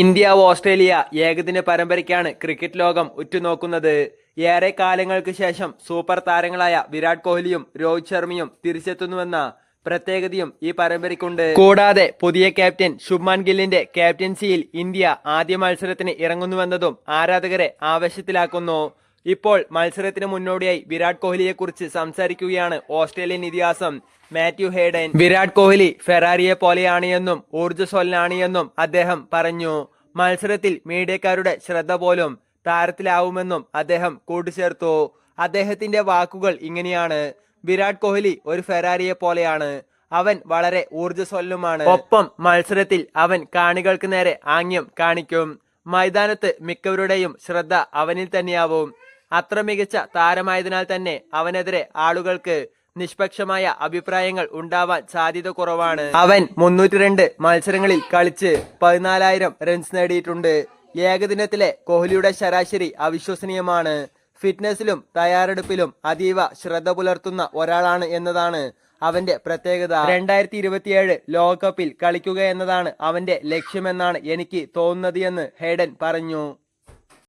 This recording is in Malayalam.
ഇന്ത്യ ഓസ്ട്രേലിയ ഏകദിന പരമ്പരയ്ക്കാണ് ക്രിക്കറ്റ് ലോകം ഉറ്റുനോക്കുന്നത്. ഏറെ കാലങ്ങൾക്ക് ശേഷം സൂപ്പർ താരങ്ങളായ വിരാട് കോഹ്ലിയും രോഹിത് ശർമ്മയും തിരിച്ചെത്തുന്നുവെന്ന പ്രത്യേകതയും ഈ പരമ്പരയ്ക്കുണ്ട്. കൂടാതെ പുതിയ ക്യാപ്റ്റൻ ശുഭ്മാൻ ഗില്ലിന്റെ ക്യാപ്റ്റൻസിയിൽ ഇന്ത്യ ആദ്യ മത്സരത്തിന് ഇറങ്ങുന്നുവെന്നതും ആരാധകരെ ആവേശത്തിലാക്കുന്നു. ഇപ്പോൾ മത്സരത്തിന് മുന്നോടിയായി വിരാട് കോഹ്ലിയെക്കുറിച്ച് സംസാരിക്കുകയാണ് ഓസ്ട്രേലിയൻ ഇതിഹാസം മാത്യു ഹേഡൻ. വിരാട് കോഹ്ലി ഫെറാറിയെ പോലെയാണ് എന്നും ഊർജസ്വലനാണ് എന്നും അദ്ദേഹം പറഞ്ഞു. മത്സരത്തിൽ മീഡിയക്കാരുടെ ശ്രദ്ധ പോലും താരത്തിലാവുമെന്നും അദ്ദേഹം കൂട്ടിച്ചേർത്തു. അദ്ദേഹത്തിന്റെ വാക്കുകൾ ഇങ്ങനെയാണ്. വിരാട് കോഹ്ലി ഒരു ഫെറാറിയെ പോലെയാണ്. അവൻ വളരെ ഊർജസ്വലനുമാണ്. ഒപ്പം മത്സരത്തിൽ അവൻ കാണികൾക്ക് നേരെ ആംഗ്യം കാണിക്കും. മൈതാനത്ത് മിക്കവരുടെയും ശ്രദ്ധ അവനിൽ തന്നെയാവും. അത്ര മികച്ച താരമായതിനാൽ തന്നെ അവനെതിരെ ആളുകൾക്ക് നിഷ്പക്ഷമായ അഭിപ്രായങ്ങൾ ഉണ്ടാവാൻ സാധ്യത കുറവാണ്. അവൻ മുന്നൂറ്റി രണ്ട് മത്സരങ്ങളിൽ കളിച്ച് പതിനാലായിരം റൺസ് നേടിയിട്ടുണ്ട്. ഏകദിനത്തിലെ കോഹ്ലിയുടെ ശരാശരി അവിശ്വസനീയമാണ്. ഫിറ്റ്നസിലും തയ്യാറെടുപ്പിലും അതീവ ശ്രദ്ധ പുലർത്തുന്ന ഒരാളാണ് എന്നതാണ് അവന്റെ പ്രത്യേകത. രണ്ടായിരത്തി ഇരുപത്തിയേഴ് ലോകകപ്പിൽ കളിക്കുക എന്നതാണ് അവന്റെ ലക്ഷ്യമെന്നാണ് എനിക്ക് തോന്നുന്നത് എന്ന് ഹേഡൻ പറഞ്ഞു.